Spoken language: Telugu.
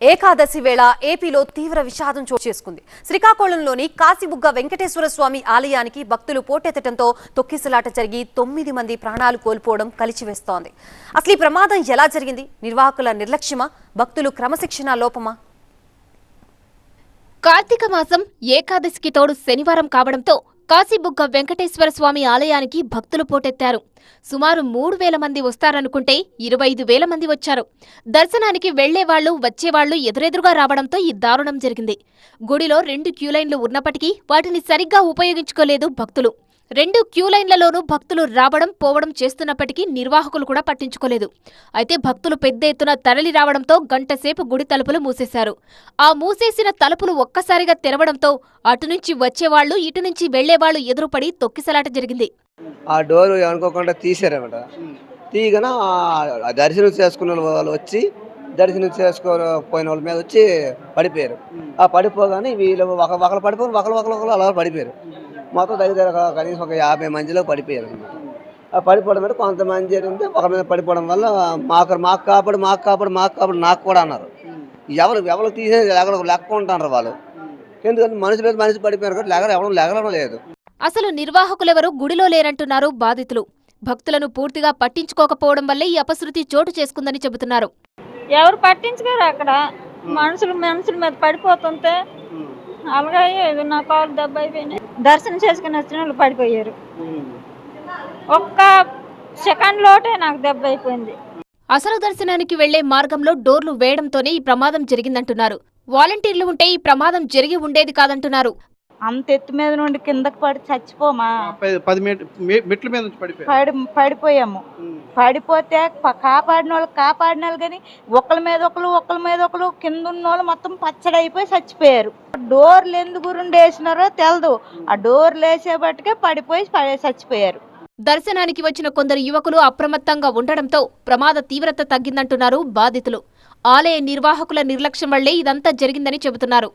ఏకాదశి వేళ ఏపీలో తీవ్ర విషాదం చోటు చేసుకుంది. శ్రీకాకుళంలోని కాశీబుగ్గ వెంకటేశ్వర స్వామి ఆలయానికి భక్తులు పోటెత్తడంతో తొక్కిసలాట జరిగి తొమ్మిది మంది ప్రాణాలు కోల్పోవడం కలిచివేస్తోంది. అసలు ఈ ప్రమాదం ఎలా జరిగింది? నిర్వాహకుల నిర్లక్ష్యమా? భక్తులు క్రమశిక్షణ లోపమా? కార్తీక మాసం ఏకాదశికి తోడు శనివారం కావడంతో కాశీబుగ్గ వెంకటేశ్వర స్వామి ఆలయానికి భక్తులు పోటెత్తారు. సుమారు మూడు వేల మంది వస్తారనుకుంటే ఇరవై ఐదు వేల మంది వచ్చారు. దర్శనానికి వెళ్ళేవాళ్ళు వచ్చేవాళ్ళు ఎదురెదురుగా రావడంతో ఈ దారుణం జరిగింది. గుడిలో రెండు క్యూలైన్లు ఉన్నప్పటికీ వాటిని సరిగ్గా ఉపయోగించుకోలేదు భక్తులు. రెండు క్యూ లైన్లలోనూ భక్తులు రావడం పోవడం చేస్తున్నప్పటికీ నిర్వాహకులు కూడా పట్టించుకోలేదు. అయితే భక్తులు పెద్ద ఎత్తున తరలి రావడంతో గంటసేపు గుడి తలుపులు మూసేశారు. ఆ మూసేసిన తలుపులు ఒక్కసారిగా తెరవడంతో అటు నుంచి వచ్చేవాళ్ళు ఇటు నుంచి వెళ్ళేవాళ్ళు ఎదురుపడి తొక్కిసలాట జరిగింది. ఆ డోర్ అనుకోకుండా తీసారన్నమాట తీయగన దర్శనం చేసుకున్న వాళ్ళు వచ్చి దర్శనం చేసుకోపోయిన వాళ్ళ మీద వచ్చి పడిపోయారు. ఆ పడిపోగానే వీళ్ళు ఒక ఒకరు పడిపోయి ఒకరు ఒకరు ఒకరు అలా పడిపోయారు. మొత్తం దగ్గర కనీసం ఒక యాభై మందిలో పడిపోయారు అన్నమాట. ఆ పడిపోవడం మీద కొంతమంది జరిగింది ఒక మీద పడిపోవడం వల్ల మాకు మాకు కాపాడు మాకు కాపాడు మాకు కాపాడు నాకు కూడా అన్నారు. ఎవరు ఎవరు తీసేది ఎక్కడ లెక్క ఉంటారు వాళ్ళు. ఎందుకంటే మనిషి మీద మనిషి పడిపోయారు కాబట్టి లెగర ఎవరు లెగలడం లేదు. అసలు నిర్వాహకులెవరూ గుడిలో లేరంటున్నారు బాధితులు. భక్తులను పూర్తిగా పట్టించుకోకపోవడం వల్లే ఈ అపశృతి చోటు చేసుకుందని చెబుతున్నారు. ఎవరు పట్టించుకోరు అక్కడ. మనుషులు మనుషుల మీద పడిపోతుంటే అలాగే నా కాలు దెబ్బ అయిపోయినాయి దర్శనం చేసుకుని వచ్చిన వాళ్ళు పడిపోయారు. ఒక్క సెకండ్ లోటే నాకు దెబ్బ అయిపోయింది అసలు దర్శనానికి వెళ్ళే మార్గంలో డోర్లు వేయడంతోనే ఈ ప్రమాదం జరిగిందంటున్నారు. వాలంటీర్లు ఉంటే ఈ ప్రమాదం జరిగి ఉండేది కాదంటున్నారు. అంత ఎత్తు మీద నుండి కిందకి పడి చచ్చిపోమా? పది- మెట్ల మీద నుంచి పడిపోయారు పడి పడిపోయాము. పడిపోతే కాపాడిన వాళ్ళు కాపాడిన వాళ్ళు కానీ ఒకళ్ళ మీద ఒకరు ఒకళ్ళ మీద ఒకరు కింద ఉన్న వాళ్ళు మొత్తం పచ్చడి అయిపోయి చచ్చిపోయారు. డోర్లు ఎందుకు రెండు వేసినారో తెలదు. ఆ డోర్లు వేసేబట్టుకే పడిపోయి పడి- చచ్చిపోయారు. దర్శనానికి వచ్చిన కొందరు యువకులు అప్రమత్తంగా ఉండడంతో ప్రమాద తీవ్రత తగ్గిందంటున్నారు బాధితులు. ఆలయ నిర్వాహకుల నిర్లక్ష్యం వల్లే ఇదంతా జరిగిందని చెబుతున్నారు.